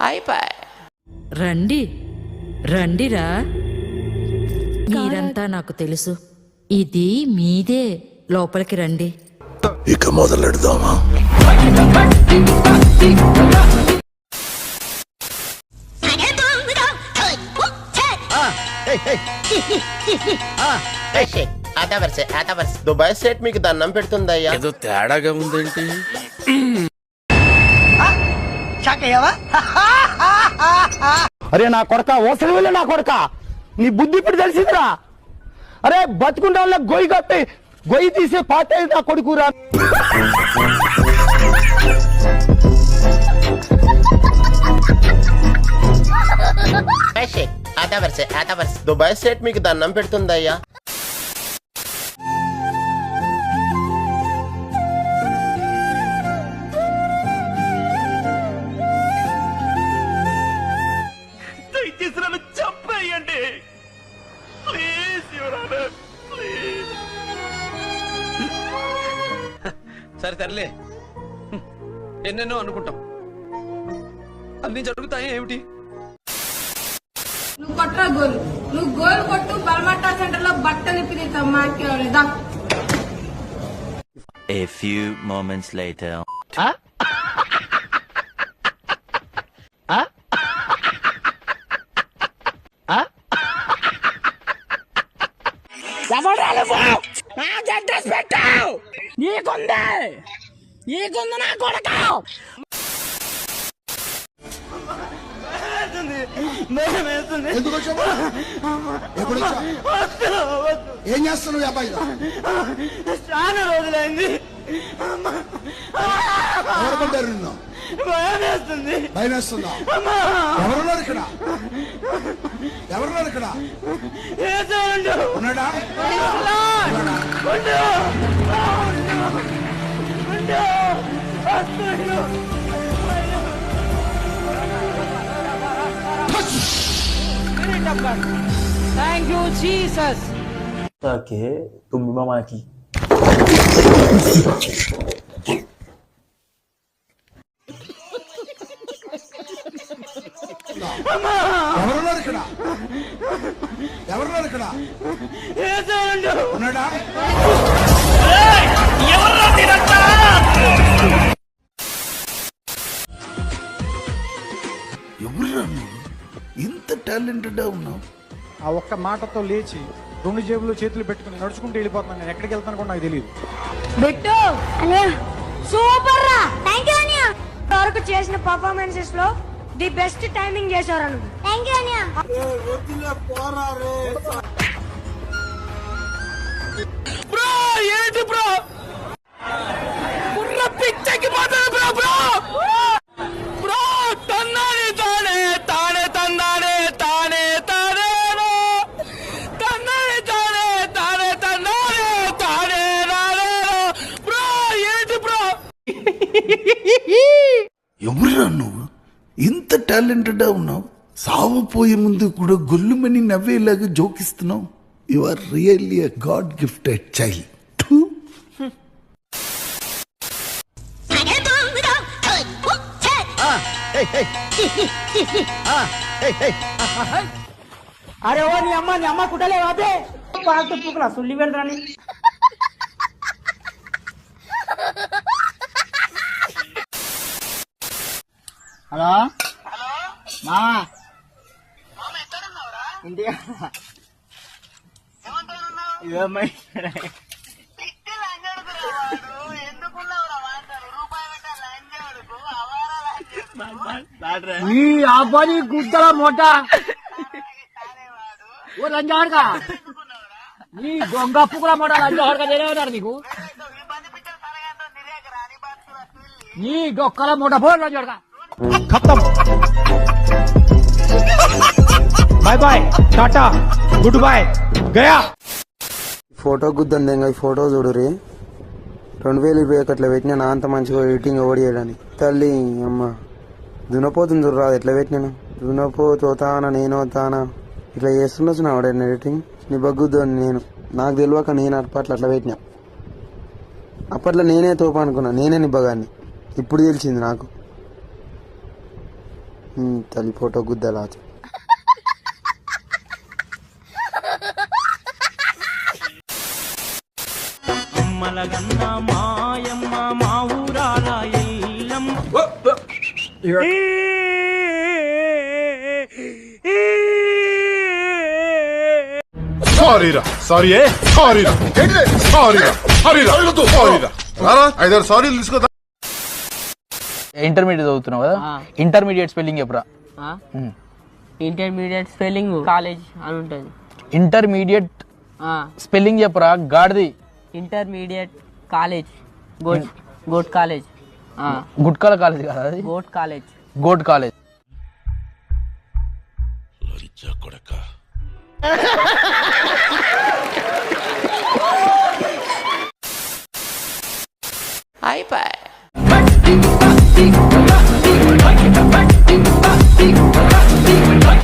అయిపోయి రండి రండిరా. మీరంతా నాకు తెలుసు. ఇది మీదే. లోపలికి రండి. ఇక మొదలెడదామా? దుబాయ్ స్టేట్ మీకు దండం పెడుతుందయ్యా. ఏదో తేడాగా ఉందేంటి? అరే నా కొడక ఓసలి వెళ్ళి నా కొడక. నీ బుద్ధి ఇప్పుడు తెలిసిందిరా. అరే బతుకుంటా గొయ్యి కప్పి గొయ్యి తీసే పాత నా కొడుకురా. దుబాయ్ స్టేట్ మీకు దండం పెడుతుందయ్యా. సరే తరలే ఎన్నెన్నో అనుకుంటాం. అన్ని జరుగుతాయి ఏమిటి? నువ్వు కొట్టరా గోల్. నువ్వు గోల్ కొట్టు బలమట్టా సెంటర్లో బట్టలు ఇప్పి నీతో మాకేవారు A few moments later. ఎందుకు వచ్చావు? ఎప్పుడు వచ్చావు? ఏం చేస్తున్నావు అబ్బాయి చాలా రోజులైంది. ఎవరు పడ్డారు నిన్ను? భయం వేస్తుంది భయం వేస్తుందా ఎవరున్నారు ఇక్కడ? ఎవరున్నారు ఇక్కడ? ఉన్నాడా? ఉండు ఉండు వస్తుండు thank you Jesus que tumbi mama aqui. ఎవరున్నారు ఇక్కడ ఎవరున్నారు ఇక్కడ వేసేయండు ఉన్నాడా టాలెంటెడ్ ఉన్నావు. ఆ ఒక్క మాటతో లేచి రెండు జేబులు చేతులు పెట్టుకుని నడుచుకుంటూ వెళ్ళిపోతున్నాను. నేను ఎక్కడికి వెళ్తాను కూడా నాకు తెలియదు బిట్టు! సూపర్ రా! థ్యాంక్ యూ అన్నయ్య! వరకు చేసిన పర్ఫార్మెన్సెస్లో ది బెస్ట్ టైమింగ్ చేశారు నువ్వు. థ్యాంక్ యూ అన్నయ్య! బ్రో ఏంటి బ్రో? కుర్ర పిచ్చకి పోతుంది బ్రో బ్రో తన్నానే తానే తానే తందానే తానే తానేనో తన్నానే తానే తానే తందానే తానే నానేనో బ్రో ఏంటి బ్రో ఎవరురా నువ్వు ఇంత టాలెంటెడ్ ఉన్నావు సావపోయే ముందు కూడా గొల్లుమని నవ్వేలాగా జోకిస్తున్నావు. You are really a god gifted child అరే ఓ నీ అమ్మ నీ అమ్మ కుట్టలే అదే పాలతో సుల్లి పెడతాని హలో? మా ఇంటి ఏమై ఈ అబ్బాయి గుద్దల మూట. ఓ లంజాడుగా నీ దొంగ పుక్కుల మూట లంజాడుగా తెలియన్నారు నీకు? నీ డొక్కల మూట పో లంజాడుగా ఖతం. బాయ్ బాయ్ టాటా గుడ్ బాయ్ గయా ఫోటో గుద్దంది ఇంకా ఫోటో చూడురి రెండు వేలు ఇరవై అట్లా పెట్టినా అంత మంచిగా ఎడిటింగ్ ఓడి చేయడానికి? తల్లి అమ్మ. దునపోతుంది చూడరాదు ఎట్లా పెట్టినాను దునపోతు తానా నేను తానా ఇట్లా చేస్తుండొచ్చు నా ఆవిడ ఎడిటింగ్. నీ బగ్గుద్దని నేను. నాకు తెలియక నేను అప్పట్లో అట్లా పెట్టినా. అప్పట్లో నేనే తోపు అనుకున్నా నేనే నిబ్బగాన్ని. ఇప్పుడు తెలిసింది నాకు. తల్లి ఫోటో గుద్దలా మాయమ్మ మా ఊరాల ఎల్లమ్మ సారీరా. సారీ సారీరా. సారీరా. సారీరా. సారీరా. రారా? ఐదారు సారీలు తీసుకో ఇంటర్మీడియట్ చదువుతున్నావు కదా? ఇంటర్మీడియట్ స్పెల్లింగ్ ఎప్పుడా ఇంటర్మీడియట్ స్పెల్లింగ్ కాలేజ్ అని ఉంటుంది. ఇంటర్మీడియట్ స్పెల్లింగ్ చెప్పరా. గాడిది. Intermediate college goat goat college. గుట్కాల college కదా అది? Goat college. Goat college. అయిపోయి